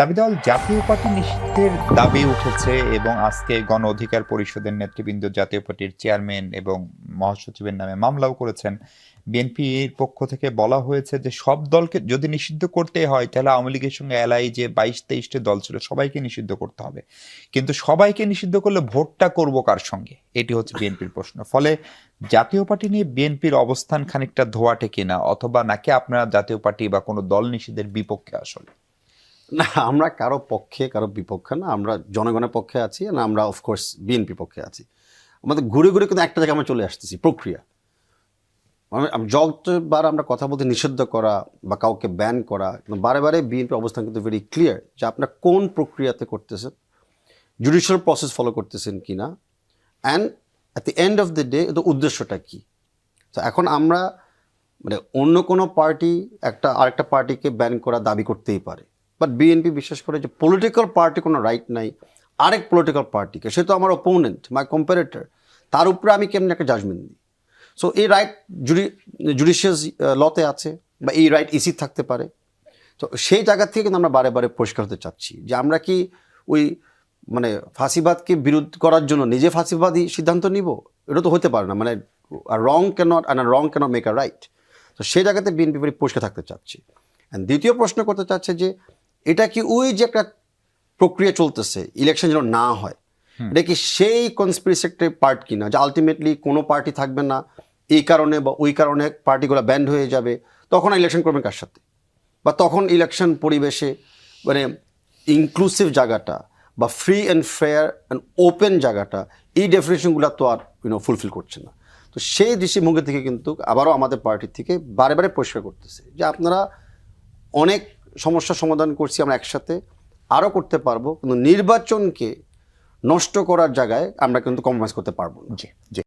দাবিদল জাতীয় পার্টি নিষিদ্ধের দাবি উঠেছে এবং আজকে গণ অধিকার পরিষদের নেতৃবৃন্দ জাতীয় পার্টির চেয়ারম্যান এবং মহাসচিবের নামে মামলাও করেছেন। বিএনপির পক্ষ থেকে বলা হয়েছে যে সব দলকে যদি নিষিদ্ধ করতে হয়, তাহলে আওয়ামী লীগের সঙ্গে এলাই যে বাইশ তেইশটি দল ছিল, সবাইকে নিষিদ্ধ করতে হবে। কিন্তু সবাইকে নিষিদ্ধ করলে ভোটটা করব কার সঙ্গে? এটি হচ্ছে বিএনপির প্রশ্ন। ফলে জাতীয় পার্টি নিয়ে বিএনপির অবস্থান খানিকটা ধোয়াটে কিনা, অথবা নাকি আপনারা জাতীয় পার্টি বা কোনো দল নিষিদ্ধের বিপক্ষে আসলে? না, আমরা কারও পক্ষে, কারও বিপক্ষে না, আমরা জনগণের পক্ষে আছি না, আমরা অফকোর্স বিএনপি পক্ষে আছি। আমাদের ঘুরে ঘুরে কিন্তু একটা জায়গায় আমরা চলে আসতেছি, প্রক্রিয়া। আমি যতবার আমরা কথা বলতে নিষিদ্ধ করা বা কাউকে ব্যান করা বারে বারে বিএনপি অবস্থান কিন্তু ভেরি ক্লিয়ার যে আপনার কোন প্রক্রিয়াতে করতেছেন জুডিশিয়াল প্রসেস ফলো করতেছেন কি না and at the end of the day তো উদ্দেশ্যটা কী? তো এখন আমরা মানে অন্য কোনো পার্টি একটা, আরেকটা পার্টিকে ব্যান করা দাবি করতেই পারে। বাট বিএনপি বিশ্বাস করে যে পলিটিক্যাল পার্টি কোনো রাইট নাই। আরেক পলিটিক্যাল পার্টিকে সে তো আমার অপোনেন্ট মাই কম্পারেটর তার উপরে আমি কেমনি একটা জাজমেন্ট দিই? সো এই রাইট জুডি জুডিশিয়াস লতে আছে বা এই রাইট ইসি থাকতে পারে। তো সেই জায়গা থেকে কিন্তু আমরা বারে বারে পরিষ্কার হতে চাচ্ছি যে আমরা কি ওই মানে ফাঁসিবাদকে বিরোধ করার জন্য নিজে ফাঁসিবাদী সিদ্ধান্ত নিব? এটা তো হতে পারে না। মানে wrong cannot and wrong cannot make a right তো সেই জায়গাতে বিএনপি পরিষ্কার থাকতে চাচ্ছি। অ্যান্ড দ্বিতীয় প্রশ্ন করতে চাচ্ছে যে এটা কি ওই যে একটা প্রক্রিয়া চলতেছে ইলেকশন যেন না হয় এটা কি সেই কনস্পিরেসেক্টিভ পার্ট কিনা যে আলটিমেটলি কোনো পার্টি থাকবে না এই কারণে বা ওই কারণে পার্টিগুলো ব্যান্ড হয়ে যাবে তখন ইলেকশন করবেন কার সাথে? বা তখন ইলেকশন পরিবেশে মানে ইনক্লুসিভ জায়গাটা বা free and fair and open জায়গাটা এই ডেফিনেশনগুলো তো আর ইউনো ফুলফিল করছে না। তো সেই দৃষ্টিভঙ্গি থেকে কিন্তু আবারও আমাদের পার্টির থেকে বারে বারে পরিষ্কার করতেছে যে আপনারা অনেক সমস্যার সমাধান করছি আমরা একসাথে, আরও করতে পারব, কিন্তু নির্বাচনকে নষ্ট করার জায়গায় আমরা কিন্তু কম্প্রোমাইজ করতে পারব জি জি।